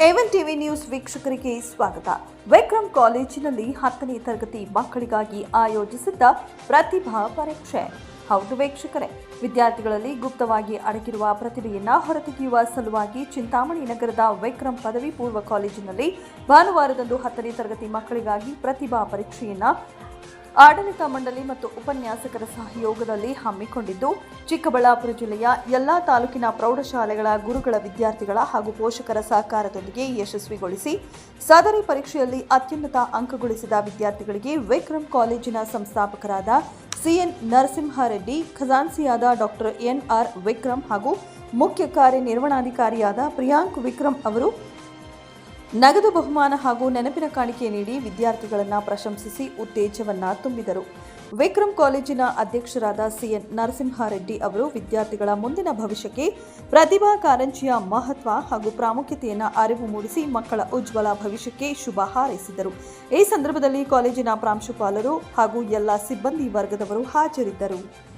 A one TV news ವೀಕ್ಷಕರಿಗೆ ಸ್ವಾಗತ. ವಿಕ್ರಮ್ ಕಾಲೇಜಿನಲ್ಲಿ ಹತ್ತನೇ ತರಗತಿ ಮಕ್ಕಳಿಗಾಗಿ ಆಯೋಜಿಸಿದ್ದ ಪ್ರತಿಭಾ ಪರೀಕ್ಷೆ. ಹೌದು ವೀಕ್ಷಕರೇ, ವಿದ್ಯಾರ್ಥಿಗಳಲ್ಲಿ ಗುಪ್ತವಾಗಿ ಅಡಗಿರುವ ಪ್ರತಿಭೆಯನ್ನ ಹೊರತೆಗೆಯುವ ಸಲುವಾಗಿ ಚಿಂತಾಮಣಿ ನಗರದ ವಿಕ್ರಮ್ ಪದವಿ ಪೂರ್ವ ಕಾಲೇಜಿನಲ್ಲಿ ಭಾನುವಾರದಂದು ಹತ್ತನೇ ತರಗತಿ ಮಕ್ಕಳಿಗಾಗಿ ಪ್ರತಿಭಾ ಪರೀಕ್ಷೆಯನ್ನ ಆಡಳಿತ ಮಂಡಳಿ ಮತ್ತು ಉಪನ್ಯಾಸಕರ ಸಹಯೋಗದಲ್ಲಿ ಹಮ್ಮಿಕೊಂಡಿದ್ದು, ಚಿಕ್ಕಬಳ್ಳಾಪುರ ಜಿಲ್ಲೆಯ ಎಲ್ಲಾ ತಾಲೂಕಿನ ಪ್ರೌಢಶಾಲೆಗಳ ಗುರುಗಳ ವಿದ್ಯಾರ್ಥಿಗಳ ಹಾಗೂ ಪೋಷಕರ ಸಹಕಾರದೊಂದಿಗೆ ಯಶಸ್ವಿಗೊಳಿಸಿ, ಸದರಿ ಪರೀಕ್ಷೆಯಲ್ಲಿ ಅತ್ಯುನ್ನತ ಅಂಕಗೊಳಿಸಿದ ವಿದ್ಯಾರ್ಥಿಗಳಿಗೆ ವಿಕ್ರಮ್ ಕಾಲೇಜಿನ ಸಂಸ್ಥಾಪಕರಾದ CN Narasimhareddy Narasimhareddy doctor N R Vikram ಹಾಗೂ ಮುಖ್ಯ ಕಾರ್ಯನಿರ್ವಹಣಾಧಿಕಾರಿಯಾದ ಪ್ರಿಯಾಂಕ್ ವಿಕ್ರಮ್ ಅವರು ನಗದು ಬಹುಮಾನ ಹಾಗೂ ನೆನಪಿನ ಕಾಣಿಕೆ ನೀಡಿ ವಿದ್ಯಾರ್ಥಿಗಳನ್ನು ಪ್ರಶಂಸಿಸಿ ಉತ್ತೇಜವನ್ನ ತುಂಬಿದರು. ವಿಕ್ರಮ್ ಕಾಲೇಜಿನ ಅಧ್ಯಕ್ಷರಾದ ಸಿಎನ್ ನರಸಿಂಹಾರೆಡ್ಡಿ ಅವರು ವಿದ್ಯಾರ್ಥಿಗಳ ಮುಂದಿನ ಭವಿಷ್ಯಕ್ಕೆ ಪ್ರತಿಭಾ ಕಾರಂಜಿಯ ಮಹತ್ವ ಹಾಗೂ ಪ್ರಾಮುಖ್ಯತೆಯನ್ನು ಅರಿವು ಮೂಡಿಸಿ ಮಕ್ಕಳ ಉಜ್ವಲ ಭವಿಷ್ಯಕ್ಕೆ ಶುಭ ಹಾರೈಸಿದರು. ಈ ಸಂದರ್ಭದಲ್ಲಿ ಕಾಲೇಜಿನ ಪ್ರಾಂಶುಪಾಲರು ಹಾಗೂ ಎಲ್ಲ ಸಿಬ್ಬಂದಿ ವರ್ಗದವರು ಹಾಜರಿದ್ದರು.